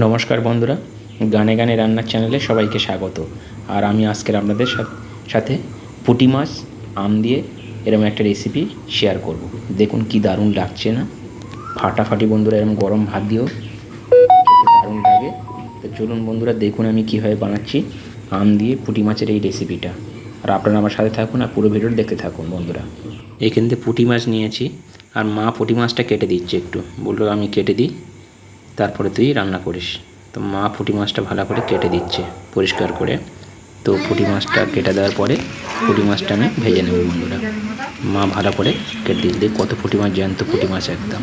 নমস্কার বন্ধুরা, গানে গানে রান্নার চ্যানেলে সবাইকে স্বাগত। আর আমি আজকের আপনাদের সাথে পুঁটি মাছ, আম দিয়ে এরকম একটা রেসিপি শেয়ার করব। দেখুন কি দারুণ লাগছে না। ফাটাফাটি বন্ধুরা এরকম গরম ভাত দিয়েও দারুণ লাগে। তো চলুন বন্ধুরা, দেখুন আমি কীভাবে বানাচ্ছি আম দিয়ে পুঁটি মাছের এই রেসিপিটা আর আপনারা আমার সাথে থাকুন আর পুরো ভিডিওটা দেখতে থাকুন বন্ধুরা। এখান থেকে পুঁটি মাছ নিয়েছি, আর মা পুঁটি মাছটা কেটে দিচ্ছে একটু। বলল আমি কেটে দিই। তারপরে তুই রান্না করিস। তো মা পুঁটি মাছটা ভালো করে কেটে দিচ্ছে পরিষ্কার করে। তো পুঁটি মাছটা কেটে দেওয়ার পরে পুঁটি মাছটা আমি ভেজে নেব বন্ধুরা। মা ভালো করে কেটে দিচ্ছে কত পুঁটি মাছ, জ্যান্ত পুঁটি মাছ একদম।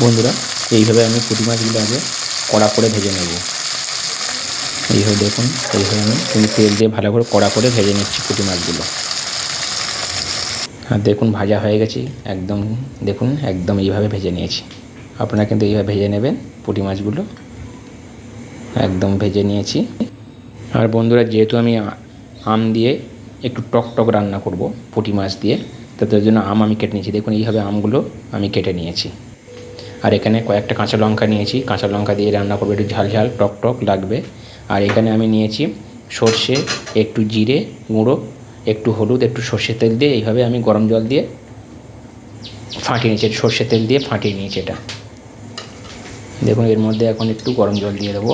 বন্ধুরা, এইভাবে আমি পুঁটি মাছগুলো আগে কড়া করে ভেজে নেব। এইভাবে দেখুন, এইভাবে আমি কিন্তু তেল দিয়ে ভালো করে কড়া করে ভেজে নিচ্ছি পুঁটি মাছগুলো। আর দেখুন, ভাজা হয়ে গেছে। একদম, দেখুন, একদম এইভাবে ভেজে নিয়েছি। আপনারা কিন্তু এইভাবে ভেজে নেবেন পুঁটি মাছগুলো। একদম ভেজে নিয়েছি। আর বন্ধুরা, যেহেতু আমি আম দিয়ে একটু টক টক রান্না করব পুঁটি মাছ দিয়ে, তো তার জন্য আম আমি কেটে নিয়েছি। দেখুন, এইভাবে আমগুলো আমি কেটে নিয়েছি। আর এখানে কয়েকটা কাঁচা লঙ্কা নিয়েছি। কাঁচা লঙ্কা দিয়ে রান্না করব, একটু ঝাল ঝাল, টক টক লাগবে। আর এখানে আমি নিয়েছি সর্ষে, একটু জিরে গুঁড়ো, একটু হলুদ, একটু সর্ষের তেল দিয়ে এইভাবে আমি গরম জল দিয়ে ফাটিয়ে নিয়েছি। সর্ষের তেল দিয়ে ফাটিয়ে নিয়েছি এটা। দেখুন, এর মধ্যে এখন একটু গরম জল দিয়ে দেবো।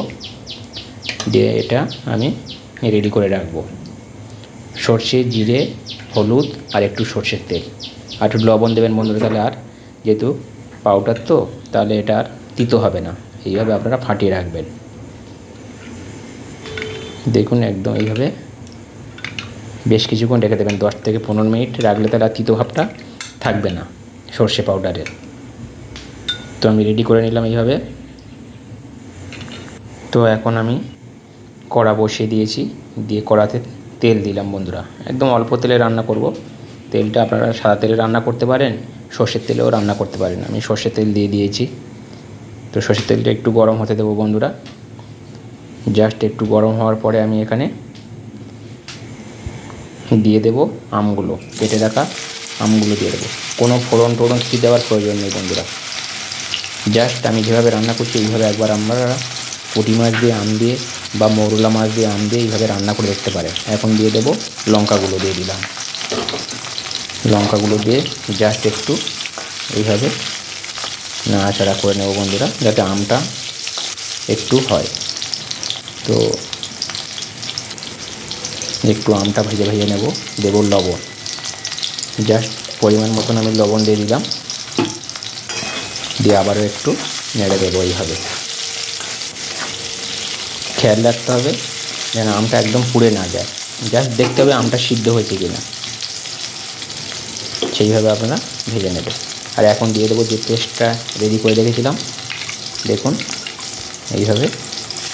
দিয়ে এটা আমি রেডি করে রাখব। সর্ষে, জিরে, হলুদ আর একটু সর্ষের তেল। আর একটু লবণ দেবেন বন্ধুরা, তাহলে আর যেহেতু পাউডার তো, তাহলে এটা আর তিতো হবে না। এইভাবে আপনারা ফাটিয়ে রাখবেন। দেখুন, একদম এইভাবে বেশ কিছুক্ষণ রেখে দেবেন। দশ থেকে পনেরো মিনিট রাখলে তাহলে আর তিতো ভাবটা থাকবে না সর্ষে পাউডারের তো আমি রেডি করে নিলাম এইভাবে। তো এখন আমি কড়া বসিয়ে দিয়েছি, দিয়ে কড়াতে তেল দিলাম বন্ধুরা। একদম অল্প তেলে রান্না করব। তেলটা আপনারা সাদা তেলে রান্না করতে পারেন, সর্ষের তেলেও রান্না করতে পারেন। আমি সর্ষের তেল দিয়ে দিয়েছি। তো সর্ষের তেলটা একটু গরম হতে দেবো বন্ধুরা। জাস্ট একটু গরম হওয়ার পরে আমি এখানে দিয়ে দেবো আমগুলো, কেটে রাখা আমগুলো দিয়ে দেবো। কোনো ফোড়ন টোড়ন কিছু দেওয়ার প্রয়োজন নেই বন্ধুরা। জাস্ট আমি যেভাবে রান্না করছি এইভাবে একবার আপনারা পুঁটি মাছ দিয়ে, আম দিয়ে বা মৌরলা মাছ দিয়ে, আম দিয়ে এইভাবে রান্না করে দেখতে পারে। এখন দিয়ে দেবো লঙ্কাগুলো দিয়ে দিলাম। লঙ্কাগুলো দিয়ে জাস্ট একটু এইভাবে নাড়াচাড়া করে নেব বন্ধুরা, যাতে আমটা একটু হয়। তো একটু আমটা ভেজে ভেজে নেব, দেবো লবণ। জাস্ট পরিমাণ মতন আমি লবণ দিয়ে দিলাম। দিয়ে আবারও একটু নেড়ে দেবো এইভাবে। খেয়াল রাখতে হবে যেন আমটা একদম পুড়ে না যায়। জাস্ট দেখতে হবে আমটা সিদ্ধ হয়েছে কিনা। সেইভাবে আপনারা ভেজে নেবেন। আর এখন দিয়ে দেবো যে পেস্টটা রেডি করে রেখেছিলাম। দেখুন, এইভাবে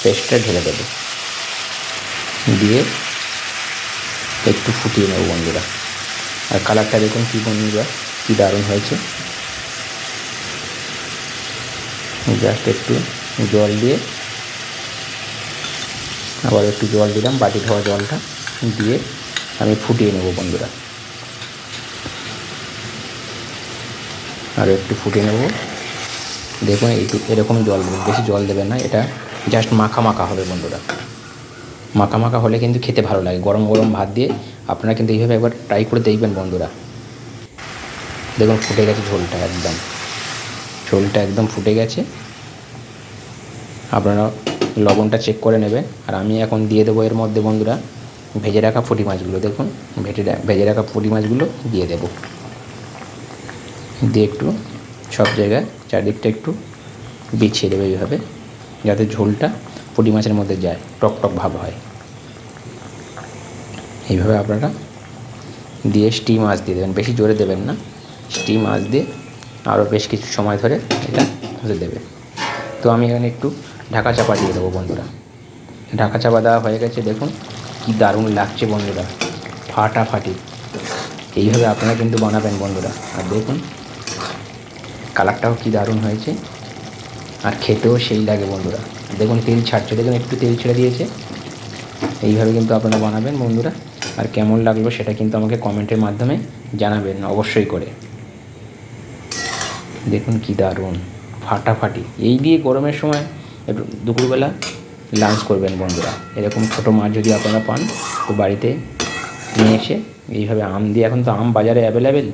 পেস্টটা ঢেলে দেবো। দিয়ে একটু ফুটিয়ে নেব বন্ধুরা। আর কালারটা দেখুন কী বন্ধুরা, কী দারুণ হয়েছে। জাস্ট একটু জল দিয়ে আবার একটু জল দিলাম, বাটি ধোয়া জলটা দিয়ে আমি ফুটিয়ে নেব বন্ধুরা। আর একটু ফুটিয়ে নেব। দেখুন এইটু এরকম জল বেশি জল দেবেন না, এটা জাস্ট মাখা মাখা হবে বন্ধুরা। মাখা মাখা হলে কিন্তু খেতে ভালো লাগে, গরম গরম ভাত দিয়ে আপনারা কিন্তু এইভাবে একবার ট্রাই করে দেখবেন বন্ধুরা। দেখুন, ফুটে গেছে ঝোলটা একদম। ঝোলটা একদম ফুটে গেছে। আপনারা লবণটা চেক করে নেবে। আর আমি এখন দিয়ে দেবো এর মধ্যে বন্ধুরা ভেজে রাখা পুঁটি মাছগুলো। দেখুন ভেজে ভেজে রাখা পুঁটি মাছগুলো দিয়ে দেবো। দিয়ে একটু সব জায়গায় চারদিকটা একটু বিছিয়ে দেবে এইভাবে, যাতে ঝোলটা পুঁটি মাছের মধ্যে যায়, টক টক ভাব হয়। এইভাবে আপনারা দিয়ে স্টিম মাছ দিয়ে দেবেন, বেশি জোরে দেবেন না। স্টিম মাছ দিয়ে আরও বেশ কিছু সময় ধরে এটা হতে দেবে। তো আমি এখানে একটু ঢাকা চাপা দিয়ে দেবো বন্ধুরা। ঢাকা চাপা দেওয়া হয়ে গেছে, দেখুন কী দারুণ লাগছে বন্ধুরা, ফাটাফাটি। এইভাবে আপনারা কিন্তু বানাবেন বন্ধুরা, আর দেখুন কালারটাও কী দারুণ হয়েছে, আর খেতেও সেই লাগে বন্ধুরা। দেখুন তেল ছাড়ছে, দেখুন একটু তেল ছেড়ে দিয়েছে। এইভাবে কিন্তু আপনারা বানাবেন বন্ধুরা, আর কেমন লাগল সেটা কিন্তু আমাকে কমেন্টের মাধ্যমে জানাবেন, অবশ্যই করে। দেখুন কি দারুণ, ফাটাফাটি। এই দিয়ে গরমের সময় একটু দুপুরবেলা লাঞ্চ করবেন বন্ধুরা। এরকম ছোটো মাছ যদি আপনারা পান, তো বাড়িতে নিয়ে এসে এইভাবে আম দিয়ে, এখন তো আম বাজারে অ্যাভেলেবেল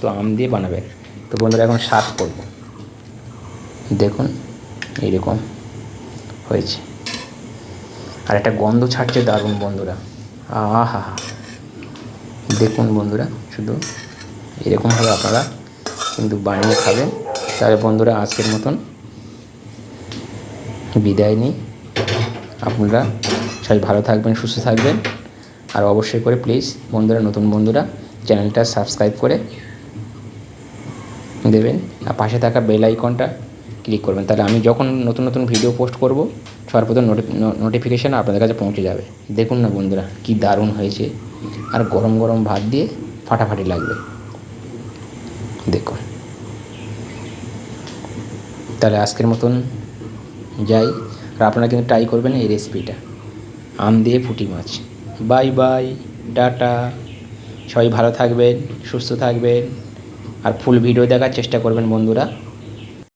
তো আম দিয়ে বানাবেন। তো বন্ধুরা, এখন স্বাদ করব। দেখুন, এইরকম হয়েছে। আর একটা গন্ধ ছাড়ছে দারুণ বন্ধুরা। আহা! হা দেখুন বন্ধুরা, শুধু এরকমভাবে আপনারা কিন্তু বানিয়ে খাবেন। তাহলে বন্ধুরা, আজকের মতন বিদায় নিই। আপনারা সবাই ভালো থাকবেন, সুস্থ থাকবেন। আর অবশ্যই করে প্লিজ বন্ধুরা, নতুন বন্ধুরা, চ্যানেলটা সাবস্ক্রাইব করে দেবেন। আর পাশে থাকা বেল আইকনটা ক্লিক করবেন। তাহলে আমি যখন নতুন নতুন ভিডিও পোস্ট করব সবার প্রথম নোটিফিকেশান আপনাদের কাছে পৌঁছে যাবে। দেখুন না বন্ধুরা, কি দারুণ হয়েছে। আর গরম গরম ভাত দিয়ে ফাটাফাটি লাগবে। দেখুন। তাহলে আজকের মতন যাই। আর আপনারা কিন্তু ট্রাই করবেন এই রেসিপিটা আম দিয়ে ফুটি মাছ। বাই বাই ডাটা সবাই ভালো থাকবেন, সুস্থ থাকবেন। আর ফুল ভিডিও দেখার চেষ্টা করবেন বন্ধুরা।